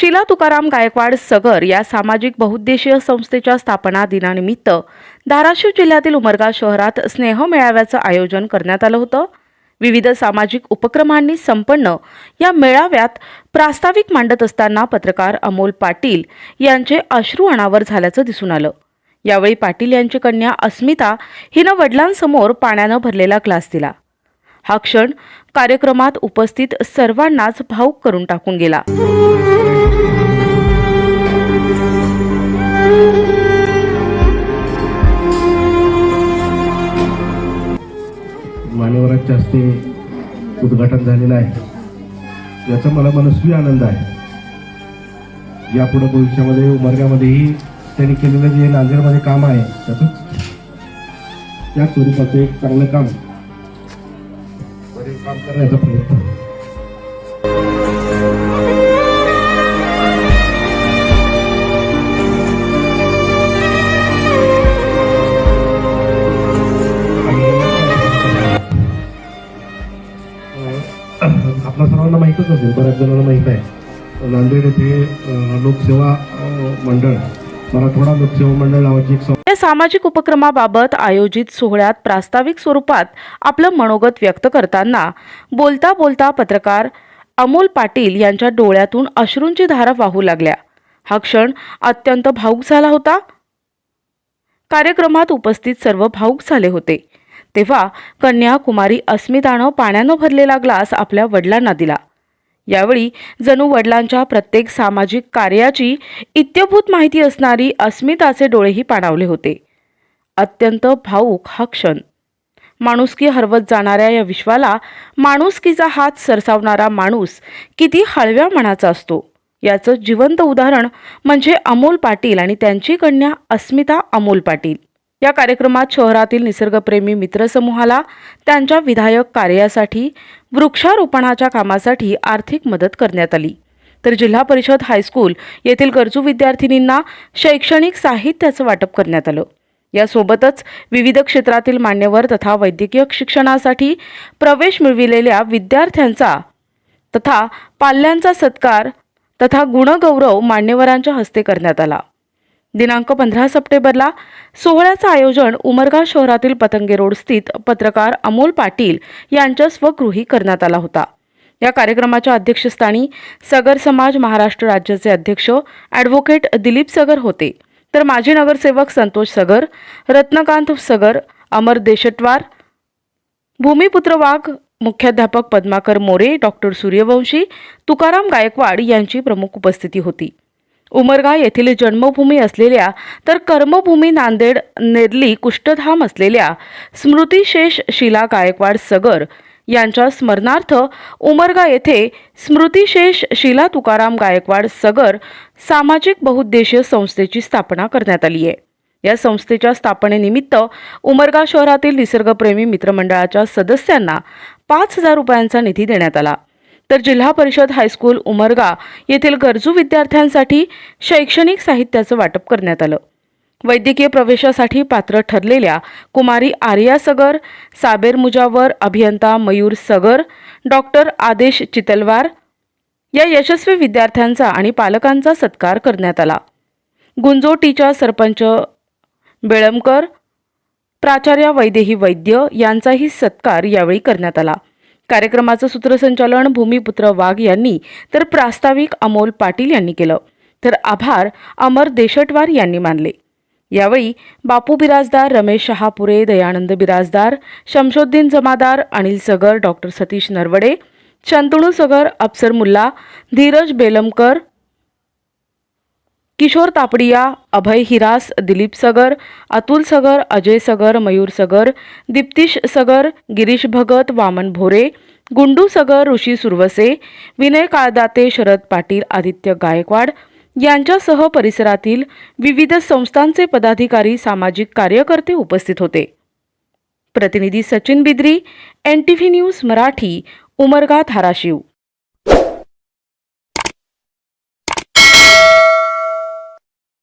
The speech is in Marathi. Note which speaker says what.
Speaker 1: शिला तुकाराम गायकवाड सगर या सामाजिक बहुउद्देशीय संस्थेच्या स्थापना दिनानिमित्त धाराशिव जिल्ह्यातील उमरगा शहरात स्नेह मेळाव्याचं आयोजन करण्यात आलं होतं. विविध सामाजिक उपक्रमांनी संपन्न या मेळाव्यात प्रास्ताविक मांडत असताना पत्रकार अमोल पाटील यांचे अश्रू अनावर झाल्याचं दिसून आलं. यावेळी पाटील यांची कन्या अस्मिता हिनं वडिलांसमोर पाण्यानं भरलेला ग्लास दिला. हा क्षण कार्यक्रमात उपस्थित सर्वांनाच भाऊक करून टाकून गेला.
Speaker 2: मान्यवरांच्या हस्ते उद्घाटन झालेलं आहे. याचा मला मनस्वी आनंद आहे. यापुढे भविष्यामध्ये उमरगामध्येही त्यांनी केलेलं जे नांदेडमध्ये काम आहे त्याच त्या स्वरूपाचं एक चांगलं काम काम करण्याचा प्रयत्न आपल्या सर्वांना माहीतच असेल बऱ्याच जणांना माहीत आहे. नांदेड येथे लोकसेवा मंडळ मराठवाडा लोकसेवा मंडळ नावाची एक
Speaker 1: सामाजिक उपक्रमाबाबत आयोजित सोहळ्यात प्रास्ताविक स्वरूपात आपलं मनोगत व्यक्त करताना बोलता बोलता पत्रकार अमोल पाटील यांच्या डोळ्यातून अश्रूंची धारा वाहू लागल्या. हा क्षण अत्यंत भाऊक झाला होता. कार्यक्रमात उपस्थित सर्व भाऊक झाले होते. तेव्हा कन्या कुमारी अस्मितानं पाण्यानं भरलेला ग्लास आपल्या वडिलांना दिला. यावेळी जणू वडिलांच्या प्रत्येक सामाजिक कार्याची इत्यभूत माहिती असणारी अस्मिताचे डोळेही पाणावले होते. अत्यंत भाऊक हा क्षण. माणुसकी हरवत जाणाऱ्या या विश्वाला माणुसकीचा हात सरसावणारा माणूस किती हळव्या मनाचा असतो. याचं जिवंत उदाहरण म्हणजे अमोल पाटील आणि त्यांची कन्या अस्मिता अमोल पाटील. या कार्यक्रमात शहरातील निसर्गप्रेमी मित्रसमूहाला त्यांच्या विधायक कार्यासाठी वृक्षारोपणाच्या कामासाठी आर्थिक मदत करण्यात आली. तर जिल्हा परिषद हायस्कूल येथील गरजू विद्यार्थिनींना शैक्षणिक साहित्याचं वाटप करण्यात आलं. यासोबतच विविध क्षेत्रातील मान्यवर तथा वैद्यकीय शिक्षणासाठी प्रवेश मिळविलेल्या विद्यार्थ्यांचा तथा पाल्यांचा सत्कार तथा गुणगौरव मान्यवरांच्या हस्ते करण्यात आला. दिनांक पंधरा सप्टेंबरला सोहळ्याचं आयोजन उमरगा शहरातील पतंगे रोड स्थित पत्रकार अमोल पाटील यांच्या स्वगृही करण्यात आला होता. या कार्यक्रमाच्या अध्यक्षस्थानी सगर समाज महाराष्ट्र राज्याचे अध्यक्ष ॲडव्होकेट दिलीप सगर होते. तर माजी नगरसेवक संतोष सगर रत्नकांत सगर अमर देशटवार भूमिपुत्र वाघ मुख्याध्यापक पद्माकर मोरे डॉक्टर सूर्यवंशी तुकाराम गायकवाड यांची प्रमुख उपस्थिती होती. उमरगा येथील जन्मभूमी असलेल्या तर कर्मभूमी नांदेड नेरली कुष्ठधाम असलेल्या स्मृतिशेष शिला गायकवाड सगर यांच्या स्मरणार्थ उमरगा येथे स्मृतिशेष शिला तुकाराम गायकवाड सगर सामाजिक बहुउद्देशीय संस्थेची स्थापना करण्यात आली आहे. या संस्थेच्या स्थापनेनिमित्त उमरगा शहरातील निसर्गप्रेमी मित्रमंडळाच्या सदस्यांना पाच हजार रुपयांचा निधी देण्यात आला. तर जिल्हा परिषद हायस्कूल उमरगा येथील गरजू विद्यार्थ्यांसाठी शैक्षणिक साहित्याचं वाटप करण्यात आलं. वैद्यकीय प्रवेशासाठी पात्र ठरलेल्या कुमारी आर्या सगर साबेर मुजावर अभियंता मयूर सगर डॉक्टर आदेश चितलवार या यशस्वी विद्यार्थ्यांचा आणि पालकांचा सत्कार करण्यात आला. गुंजोटीच्या सरपंच बेळमकर प्राचार्य वैदेही वैद्य यांचाही सत्कार यावेळी करण्यात आला. कार्यक्रमाचं सूत्रसंचालन भूमिपुत्र वाघ यांनी तर प्रास्ताविक अमोल पाटील यांनी केलं. तर आभार अमर देशटवार यांनी मानले. यावेळी बापू बिराजदार रमेश शहापुरे दयानंद बिराजदार शमशोद्दीन जमादार अनिल सगर डॉक्टर सतीश नरवडे शंतणू सगर अप्सर मुल्ला धीरज बेलमकर किशोर तापडिया अभय हिरास दिलीप सगर अतुल सगर अजय सगर मयूर सगर दीप्तिश सगर गिरीश भगत वामन भोरे गुंडू सगर ऋषी सुरवसे विनय काळदाते शरद पाटील आदित्य गायकवाड यांच्यासह परिसरातील विविध संस्थांचे पदाधिकारी सामाजिक कार्यकर्ते उपस्थित होते. प्रतिनिधी Sachin Bidri N T V news Marathi Umarga Dharashiv.